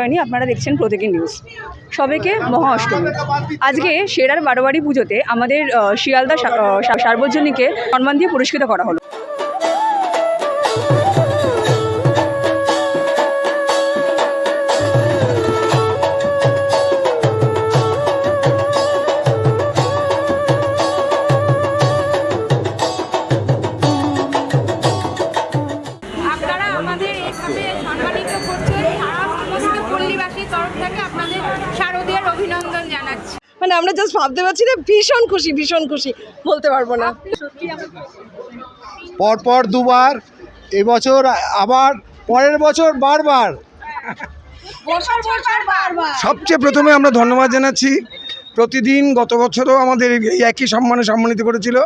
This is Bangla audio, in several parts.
হয়নি আপনারা দেখছেন প্রতীকী নিউজ সবাইকে মহা অষ্টমী আজকে সেরার বারোয়ারি পুজোতে আমাদের শিয়ালদা সার্বজনীকে সম্মান দিয়ে পুরস্কৃত করা হলো। মানে আমরা জাস্ট ভাবতে পারছি না ভীষণ খুশি ভীষণ খুশি। বলতে পারব না। পরপর দুবার এবছর আবার পরের বছর বারবার। সবচেয়ে প্রথমে আমরা ধন্যবাদ জানাচ্ছি। প্রতিদিন গত বছরও আমাদের এই একই সম্মানে সম্মানিত করেছিল।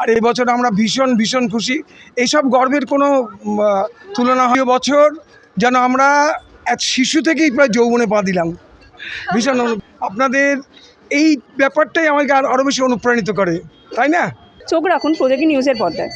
আর এই বছর আমরা ভীষণ ভীষণ খুশি। এইসব গর্বের কোনো তুলনা হয় বছর যেন আমরা এক শিশু থেকেই প্রায় যৌবনে পা দিলাম। ভীষণ আপনাদের এই ব্যাপারটাই আমাকে আর আরও বেশি অনুপ্রাণিত করে, তাই না? চোখ রাখুন প্রতীকী নিউজের পর্দায়।